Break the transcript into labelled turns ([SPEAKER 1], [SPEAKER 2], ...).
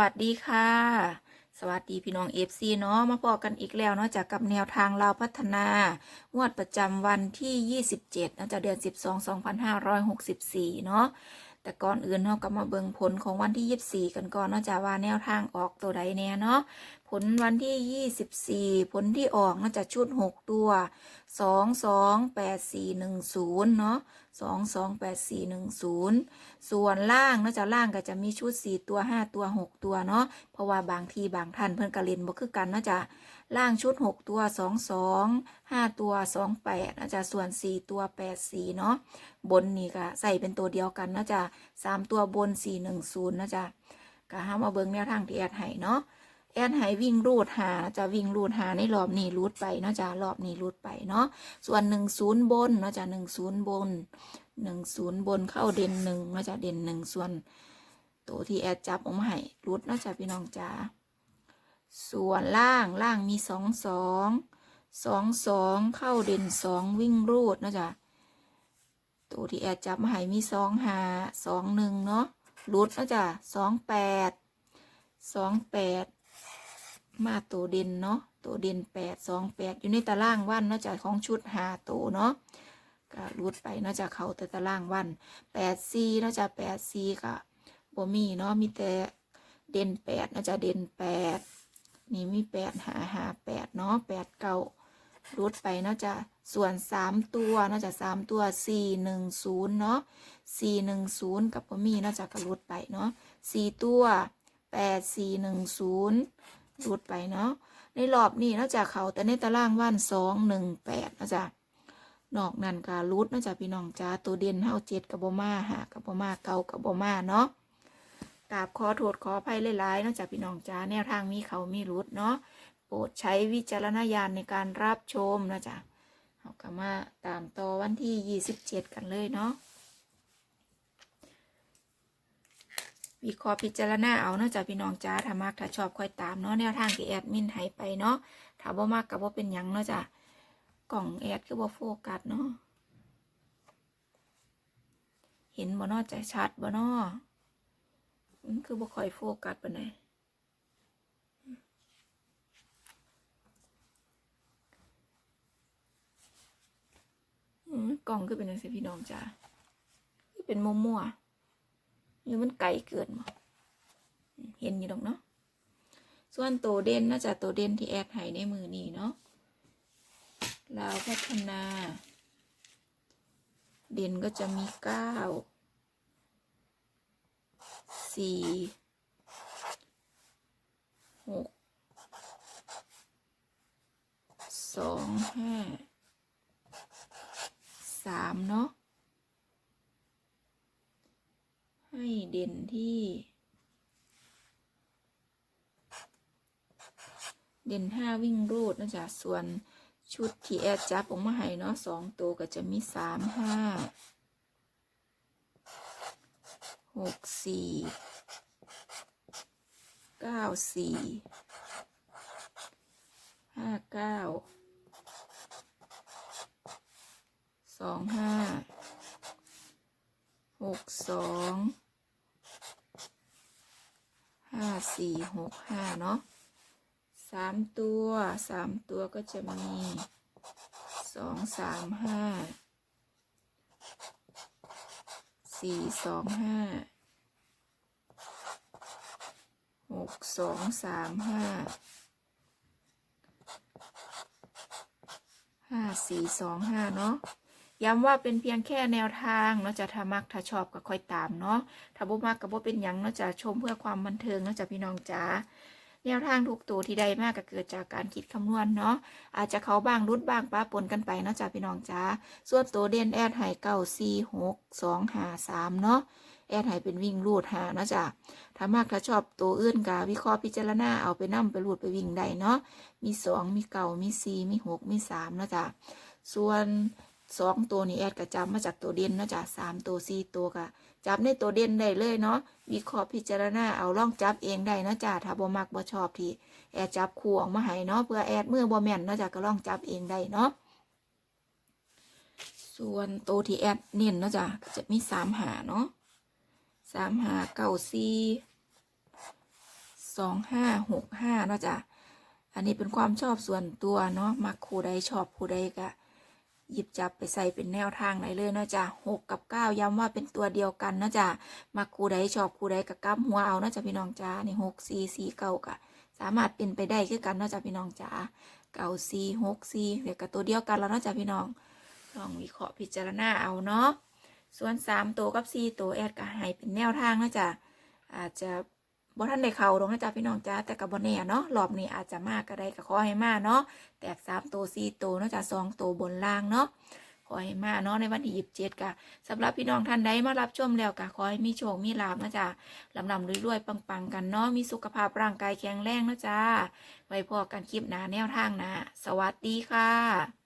[SPEAKER 1] วัสดีค่ะ สวัสดีพี่น้องเอฟซีเนาะมาพอกันอีกแล้วเนาะจากกับแนวทางเราพัฒนางวดประจำวันที่ 27เนะจากเดือน 12 2564 เนาะแต่ก่อนอื่นเนาะก็มาเบิ่งผลของวันที่ 24 กันก่อนเนาะจากว่าแนวทางออกตัวใดแน่เนาะ ผลวันที่24ผลที่ออกเนาจากชุด6ตัว2 2 8 4 1 0เนาะ2 2 8 4 1 0ส่วนล่างเนาจะล่างก็จะมีชุด4ตัว5ตัว6ตัวเนาะเพราะว่าบางทีบางท่านเพิ่นก็เล่นบ่คือกันเนาจะล่างชุด6ตัว2 2 5ตัว2 8นะจะส่วน4ตัว8 4เนาะบนนี่ก็ใส่เป็นตัวเดียวกันเนาะจะ3ตัวบน4 1 0นะจะก็ห้ามมาเบิ่งแนวทางที่แอดให้เนาะ แอนให้วิ่งรูดหาจะวิ่งรูดหาในรอบนี้รูดไปเนาะจะรอบนี้รูดไปเนาะส่วนหนึ่งศูนย์บนเนาะจะหนึ่งศูนย์บนหนึ่งศูนย์บนเข้าเด่นหนึ่งเนาะจะเด่นหนึ่งส่วนตัวที่แอดจับออกมาให้รูดเนาะจะพี่น้องจ๋าส่วนล่างล่างมีสองสองสองสองเข้าเด่นสองวิ่งรูดเนาะจ้ะตัวที่แอดจับมาให้มีสองหาสองหนึ่งเนาะรูดเนาะจะสองแปดสองแปด มาตัวเด่นเนาะตัวเด่นแปดสองแปดอยู่ในตารางวันเนาะจากของชุดหาตัวเนาะก็รูดไปเนาะจากเขาแต่ตารางวันแปดซีเนาะจากแปดซีก็บ่มีเนาะมีแต่เด่นแปดเนาะจากเด่นแปดนี่มีแปดหาหาแปดเนาะแปดเก้ารูดไปเนาะจากส่วนสามตัวเนาะจากสามตัวสี่หนึ่งศูนย์เนาะสี่หนึ่งศูนย์กับบ่มีเนาะจากก็รูดไปเนาะสี่ตัวแปดสี่หนึ่งศูนย์ รูดไปเนาะในรอบนี้นอกจากเขาแต่ในตารางว่านสองหนึ่งแปดนะจ๊ะนอกนั้นก็รูดนะจ๊ะพี่น้องจ้าตัวเด่นเฮาเจ็ดกับโบมาหากับโบมาเกากับโบมาเนาะกราบขอโทษขออภัยหลายๆนอกจากพี่น้องจ้าแนวทางมีเขามีรูดเนาะโปรดใช้วิจารณญาณในการรับชมนะจ๊ะเอากลับมาตามต่อวันที่ยี่สิบเจ็ดกันเลยเนาะ วิเคราะห์พิจารณาเอาเนาะจาพี่น้องจ้าถ้ามักถ้าชอบค่อยตามเนาะแนวทางที่แอดมินให้ไปเนาะถ้าบ่มักก็บ่เป็นหยังเนาะจ้ะกล่องแอดคือบ่โฟกัสเนาะเห็นบ่เนาะใจชัดบ่เนาะมันคือบ่ค่อยโฟกัสปานใดอืมกล่องคือเป็นจังซี่พี่น้องจ้าคือเป็นมั่วๆ หรือมันไกลเกินเห็นอยู่ดอกเนาะส่วนตัวเด่นน่าจะตัวเด่นที่แอดให้ในมือนี่เนาะลาวพัฒนา เด่นก็จะมีเก้าสี่หกสองห้าสามเนาะ ให้ เด่นที่ เด่นห้าวิ่งรูดนะจ๊ะส่วนชุดที่แอดจับออกมาให้เนาะสองตัวก็จะมีสามห้าหกสี่เก้าสี่ห้าเก้าสองห้าหกสอง ห้าสี่หกห้าเนาะสามตัวสามตัวก็จะมีสองสามห้าสี่สองห้าหกสองสามห้าห้าสี่สองห้าเนาะ ย้ำว่าเป็นเพียงแค่แนวทางเนาะจะถ้ามักถ้าชอบก็ค่อยตามเนาะถ้าบ่มักก็บ่เป็นหยังเนาะจะชมเพื่อความบันเทิงเนาะจะพี่น้องจ๋าแนวทางทุกตัวที่ได้มากก็เกิดจากการคิดคำนวณเนาะอาจจะเขาบ้างรุดบ้างป้าปนกันไปเนาะจ้ะพี่น้องจ๋าส่วนตัวเด่นแอดให้เก้าสี่หกสองหาสามเนาะแอดให้เป็นวิ่งรูดหาเนาะจ้ะถ้ามากถ้าชอบตัวอื่นกาวิเคราะห์พิจารณาเอาไปนั่ไปรูดไปวิ่งได้เนาะมีสองมีเก้ามีสี่มีหกมีสามเนาะจ้ะส่วน สองตัวนี้แอดก็จำมาจากตัวเด่นเนาะจากสามตัวสี่ตัวก็จับในตัวเด่นได้เลยเนาะวิเคราะห์พิจารณาเอาล่องจับเองได้เนาะจ้าถ้าบ่มักบ่ชอบที่แอดจับคู่ออกมาให้เนาะเพื่อแอดเมื่อบ่แม่นเนาะจ้าก็ล่องจับเองได้เนาะส่วนตัวที่แอดเน้นเนาะจ้าก็จะมีสามหาเนาะสามหาเก้าสี่สองห้าหกห้าเนาะจ้ะอันนี้เป็นความชอบส่วนตัวเนาะมักคู่ใดชอบคู่ใดก็ หยิบจับไปใส่เป็นแนวทางไหนเลยเนาะจ้ะหกกับเก้าย้ำว่าเป็นตัวเดียวกันเนาะจ้ะมักคู่ใดชอบคู่ใดก็กำหัวเอาเนาะจ้ะพี่น้องจ้านี่หกสี่สี่เก้าก็สามารถเป็นไปได้คือกันเนาะจ้ะพี่น้องจ้าเก้าสี่หกสี่เดี๋ยวกับตัวเดียวกันแล้วเนาะจ้ะพี่น้องลองวิเคราะห์พิจารณาเอาเนาะส่วนสามตัวกับสี่ตัวแอดก็ให้เป็นแนวทางเนาะจ๊ะอาจจะ บ่ท่านได้เข้าตรงนะจ๊ะพี่น้องจ้าแต่กับบ่แน่เนาะรอบนี้อาจจะมากก็ได้ก็ขอให้มาเนาะแตกสามตัวสี่ตัวเนาะจ้ะสองตัวบนล่างเนาะขอให้มาเนาะในวันที่ยีิบเจ็ดกะสำหรับพี่น้องท่านใดมารับชมแล้วกะขอให้มีโชคมีลาบนะจ๊ะลำลำรวยๆปังๆกันเนาะมีสุขภาพร่างกายแข็งแรงนะจ๊ะไว้พอกันคลิปหน้าแนวทางนะสวัสดีค่ะ